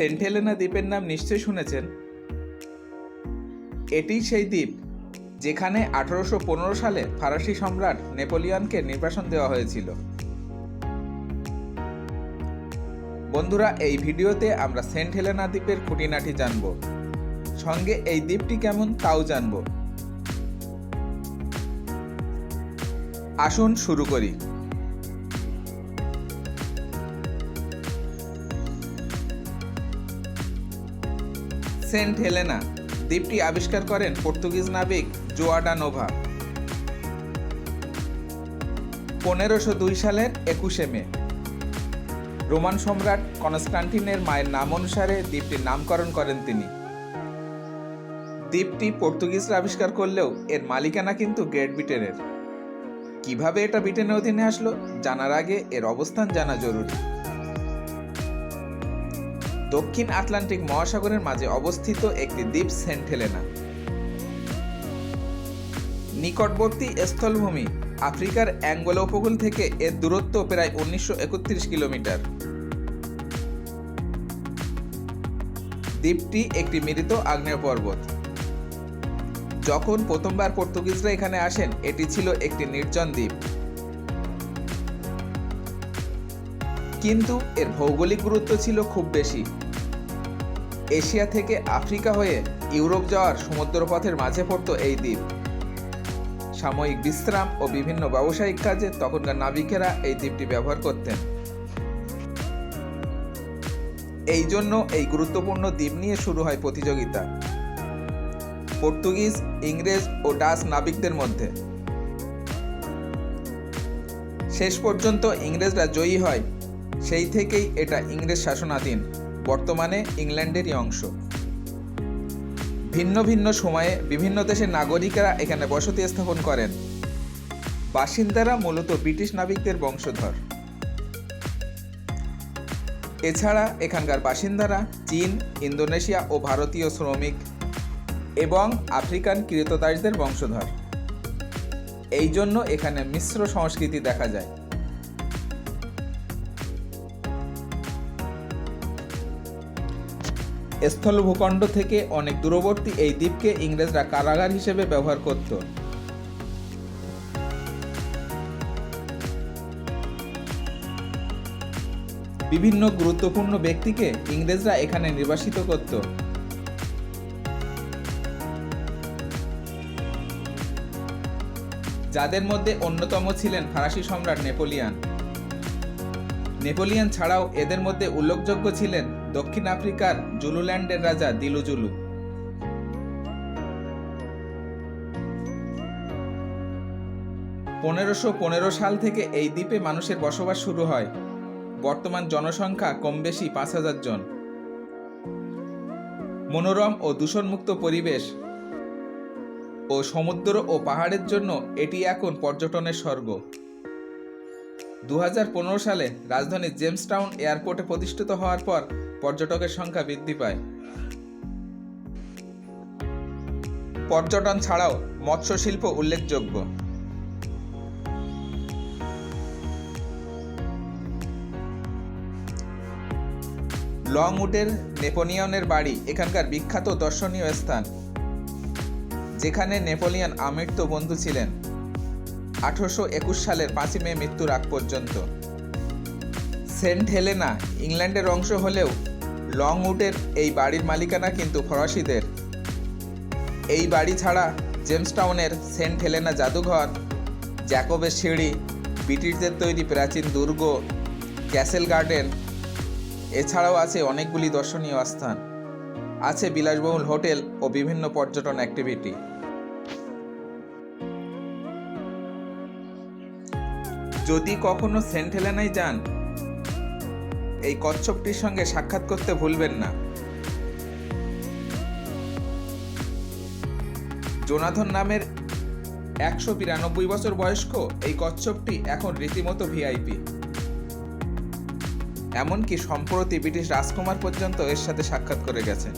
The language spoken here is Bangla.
সেন্ট হেলেনা দ্বীপের নাম নিশ্চয়ই শুনেছেন। এটি সেই দ্বীপ যেখানে আঠারোশো পনেরো সালে ফরাসি সম্রাট নেপোলিয়নকে নির্বাসন দেওয়া হয়েছিল। বন্ধুরা, এই ভিডিওতে আমরা সেন্ট হেলেনা দ্বীপের খুঁটিনাটি জানব। সঙ্গে এই দ্বীপটি কেমন তাও জানব। আসুন শুরু করি। সেন্ট হেলেনা দ্বীপটি আবিষ্কার করেন পর্তুগিজ নাবিক জোয়াডা নোভা। পনেরোশো দুই সালের একুশে মে। রোমান সম্রাট কনস্টান্টিনের মায়ের নাম অনুসারে দ্বীপটির নামকরণ করেন তিনি। দ্বীপটি পর্তুগিজরা আবিষ্কার করলেও এর মালিকানা কিন্তু গ্রেট ব্রিটেনের। কীভাবে এটা ব্রিটেনের অধীনে আসলো জানার আগে এর অবস্থান জানা জরুরি। দক্ষিণ আটলান্টিক মহাসাগরের মাঝে অবস্থিত একটি দ্বীপ সেন্ট হেলেনা। নিকটবর্তী স্থলভূমি আফ্রিকার অ্যাঙ্গোলা উপকূল থেকে এর দূরত্ব প্রায় উনিশশো একত্রিশ কিলোমিটার। দ্বীপটি একটি মৃত আগ্নেয় পর্বত যখন প্রথমবার পর্তুগিজরা এখানে আসেন, এটি ছিল একটি নির্জন দ্বীপ। কিন্তু এর ভৌগোলিক গুরুত্ব ছিল খুব বেশি। এশিয়া থেকে আফ্রিকা হয়ে ইউরোপ যাওয়ার সমুদ্রপথের মাঝে পড়তো এই দ্বীপ। সাময়িক বিশ্রাম ও বিভিন্ন ব্যবসায়িক কাজে তখনকার নাবিকেরা এই দ্বীপটি ব্যবহার করতেন। এই জন্য এই গুরুত্বপূর্ণ দ্বীপ নিয়ে শুরু হয় প্রতিযোগিতা। পর্তুগিজ, ইংরেজ ও ডাচ নাবিকদের মধ্যে। শেষ পর্যন্ত ইংরেজরা জয়ী হয় সেই থেকেই এটা ইংরেজ শাসনাধীন, বর্তমানে ইংল্যান্ডেরই অংশ। ভিন্ন ভিন্ন সময়ে বিভিন্ন দেশের নাগরিকেরা এখানে বসতি স্থাপন করেন। বাসিন্দারা মূলত ব্রিটিশ নাবিকদের বংশধর। এছাড়া এখানকার বাসিন্দারা চীন, ইন্দোনেশিয়া ও ভারতীয় শ্রমিক এবং আফ্রিকান কৃতদাসদের বংশধর। এই জন্য এখানে মিশ্র সংস্কৃতি দেখা যায়। স্থল ভূখণ্ড থেকে অনেক দূরবর্তী এই দ্বীপকে ইংরেজরা কারাগার হিসেবে ব্যবহার করত। বিভিন্ন গুরুত্বপূর্ণ ব্যক্তিকে ইংরেজরা এখানে নির্বাসিত করত। যাদের মধ্যে অন্যতম ছিলেন ফরাসি সম্রাট নেপোলিয়ান। নেপোলিয়ান ছাড়াও এদের মধ্যে উল্লেখযোগ্য ছিলেন দক্ষিণ আফ্রিকার জুলুল্যান্ডের রাজা দিলুজুলু। পনেরোশো পনেরো সাল থেকে এই দ্বীপে মানুষের বসবাস শুরু হয়। বর্তমান জনসংখ্যা কম বেশি পাঁচ হাজার জন। মনোরম ও দূষণমুক্ত পরিবেশ ও সমুদ্র ও পাহাড়ের জন্য এটি এখন পর্যটনের স্বর্গ। দু হাজার পনেরো সালে রাজধানী জেমসটাউন এয়ারপোর্টে প্রতিষ্ঠিত হওয়ার পর পর্যটকের সংখ্যা বৃদ্ধি পায়। পর্যটন ছাড়াও মৎস্য শিল্প উল্লেখযোগ্য। লং উটের নেপোলিয়নের বাড়ি এখানকার বিখ্যাত দর্শনীয় স্থান, যেখানে নেপোলিয়ন আমৃত্য বন্ধু ছিলেন। আঠারোশো একুশ সালের পাঁচই মে মৃত্যুর আগ পর্যন্ত। সেন্ট হেলেনা ইংল্যান্ডের অংশ হলেও লং উডের এই বাড়ির মালিকানা কিন্তু ফরাসিদের। এই বাড়ি ছাড়া জেমসটাউনের সেন্ট হেলেনা জাদুঘর, জ্যাকবের সিঁড়ি, ব্রিটিশদের তৈরি প্রাচীন দুর্গ, ক্যাসেল গার্ডেন, এছাড়াও আছে অনেকগুলি দর্শনীয় স্থান আছে বিলাসবহুল হোটেল ও বিভিন্ন পর্যটন অ্যাক্টিভিটি। যদি কখনো সেন্ট হেলেনায় যান এই কচ্ছপটির সঙ্গে সাক্ষাৎ করতে ভুলবেন না। জোনাথন নামের একশো বিরানব্বই বছর বয়স্ক এই কচ্ছপটি এখন রীতিমতো ভিআইপি। এমনকি সম্প্রতি ব্রিটিশ রাজকুমার পর্যন্ত এর সাথে সাক্ষাৎ করে গেছেন